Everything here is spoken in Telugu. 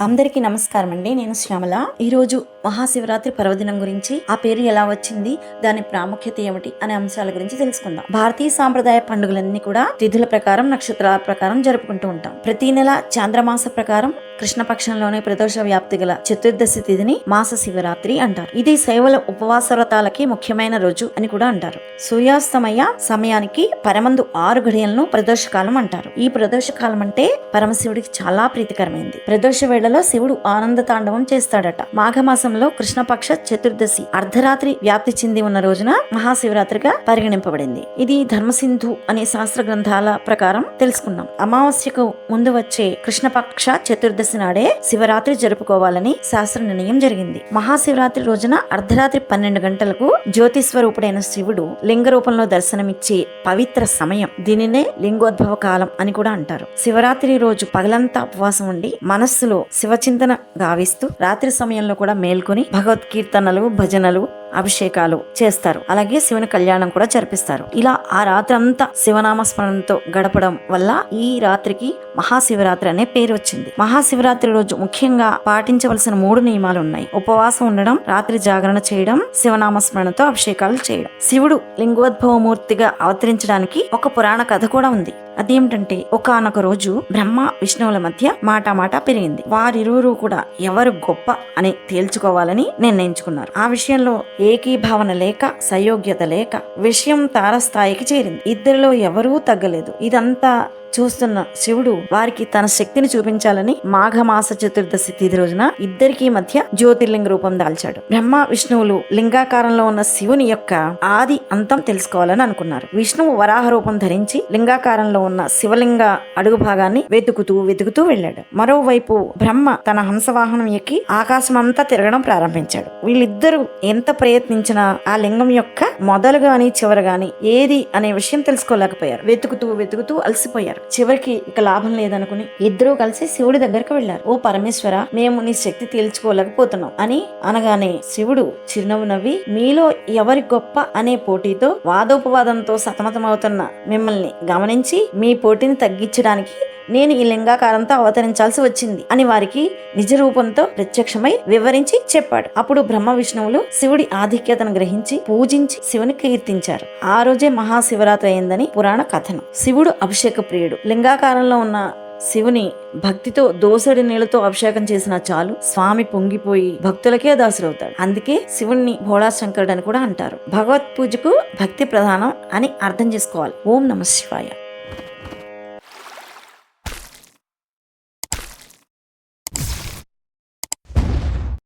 అందరికీ నమస్కారం అండి. నేను శ్యామల. ఈరోజు మహాశివరాత్రి పర్వదినం గురించి ఆ పేరు ఎలా వచ్చింది దాని ప్రాముఖ్యత ఏమిటి అనే అంశాల గురించి తెలుసుకుందాం. భారతీయ సాంప్రదాయ పండుగలన్నీ కూడా తిథుల ప్రకారం నక్షత్రాల ప్రకారం జరుపుకుంటూ ఉంటాం. ప్రతి నెల చాంద్రమాస ప్రకారం కృష్ణపక్షంలోనే ప్రదోష వ్యాప్తి గల చతుర్దశి తిథిని మాస శివరాత్రి అంటారు. ఇది శైవల ఉపవాస వ్రతాలకి ముఖ్యమైన రోజు అని కూడా అంటారు. సూర్యాస్తమయ సమయానికి పరమందు ఆరు గడియలను ప్రదోష కాలం అంటారు. ఈ ప్రదోష కాలం అంటే పరమశివుడికి చాలా ప్రీతికరమైంది. ప్రదోష వేళలో శివుడు ఆనంద తాండవం చేస్తాడట. మాఘమాసంలో కృష్ణపక్ష చతుర్దశి అర్ధరాత్రి వ్యాప్తి చెంది ఉన్న రోజున మహాశివరాత్రిగా పరిగణింపబడింది. ఇది ధర్మసింధు అనే శాస్త్ర గ్రంథాల ప్రకారం తెలుసుకున్నాం. అమావాస్యకు ముందు వచ్చే కృష్ణపక్ష చతుర్దశి నాడే శివరాత్రి జరుపుకోవాలని శాస్త్ర నిర్ణయం జరిగింది. మహాశివరాత్రి రోజున అర్ధరాత్రి పన్నెండు గంటలకు జ్యోతిస్వరూపుడైన శివుడు లింగ రూపంలో దర్శనమిచ్చే పవిత్ర సమయం దీనినే లింగోద్భవ కాలం అని కూడా అంటారు. శివరాత్రి రోజు పగలంతా ఉపవాసం ఉండి మనస్సులో శివచింతన గావిస్తూ రాత్రి సమయంలో కూడా మేల్కొని భగవద్కీర్తనలు భజనలు అభిషేకాలు చేస్తారు. అలాగే శివుని కళ్యాణం కూడా జరిపిస్తారు. ఇలా ఆ రాత్రి అంతా శివనామ స్మరణతో గడపడం వల్ల ఈ రాత్రికి మహాశివరాత్రి అనే పేరు వచ్చింది. మహాశివరాత్రి రోజు ముఖ్యంగా పాటించవలసిన మూడు నియమాలు ఉన్నాయి. ఉపవాసం ఉండడం రాత్రి జాగరణ చేయడం శివనామ స్మరణతో అభిషేకాలు చేయడం. శివుడు లింగోద్భవమూర్తిగా అవతరించడానికి ఒక పురాణ కథ కూడా ఉంది. అదేమిటంటే ఒకనొక రోజు బ్రహ్మ విష్ణువుల మధ్య మాట మాట పెరిగింది. వారిరువురు కూడా ఎవరు గొప్ప అని తేల్చుకోవాలని నిర్ణయించుకున్నారు. ఆ విషయంలో ఏకీభావన లేక సయోగ్యత లేక విషయం తారస్థాయికి చేరింది. ఇద్దరిలో ఎవరూ తగ్గలేదు. ఇదంతా చూస్తున్న శివుడు వారికి తన శక్తిని చూపించాలని మాఘమాస చతుర్దశి తిథి రోజున ఇద్దరికి మధ్య జ్యోతిర్లింగ రూపం దాల్చాడు. బ్రహ్మ విష్ణువులు లింగాకారంలో ఉన్న శివుని యొక్క ఆది అంతం తెలుసుకోవాలని అనుకున్నారు. విష్ణువు వరాహ రూపం ధరించి లింగాకారంలో ఉన్న శివలింగ అడుగు భాగాన్ని వెతుకుతూ వెతుకుతూ వెళ్ళాడు. మరోవైపు బ్రహ్మ తన హంసవాహనం ఎక్కి ఆకాశమంతా తిరగడం ప్రారంభించాడు. వీళ్ళిద్దరూ ఎంత ప్రయత్నించినా ఆ లింగం యొక్క మొదలు గాని చివరి గాని ఏది అనే విషయం తెలుసుకోలేకపోయారు. వెతుకుతూ వెతుకుతూ అలసిపోయారు. చివరికి ఇక లాభం లేదనుకుని ఇద్దరూ కలిసి శివుడి దగ్గరికి వెళ్ళారు ఓ పరమేశ్వర మేము నీ శక్తి తేల్చుకోలేకపోతున్నాం అని అనగానే శివుడు చిరునవ్వు నవ్వి మీలో ఎవరి గొప్ప అనే పోటీతో వాదోపవాదంతో సతమతమవుతున్న మిమ్మల్ని గమనించి మీ పోటీని తగ్గించడానికి నేను ఈ లింగాకారంతో అవతరించాల్సి వచ్చింది అని వారికి నిజ రూపంతో ప్రత్యక్షమై వివరించి చెప్పాడు. అప్పుడు బ్రహ్మ విష్ణువులు శివుడి ఆధిక్యతను గ్రహించి పూజించి శివుని కీర్తించారు. ఆ రోజే మహాశివరాత్రి అయిందని పురాణ కథనం. శివుడు అభిషేక ప్రియుడు. లింగాకారంలో ఉన్న శివుని భక్తితో దోసడి నీళ్ళతో అభిషేకం చేసిన చాలు స్వామి పొంగిపోయి భక్తులకే దాసురవుతాడు. అందుకే శివుణ్ణి భోళా శంకరుడు అని కూడా అంటారు. భగవత్ పూజకు భక్తి ప్రధానం అని అర్థం చేసుకోవాలి. ఓం నమ శివాయ.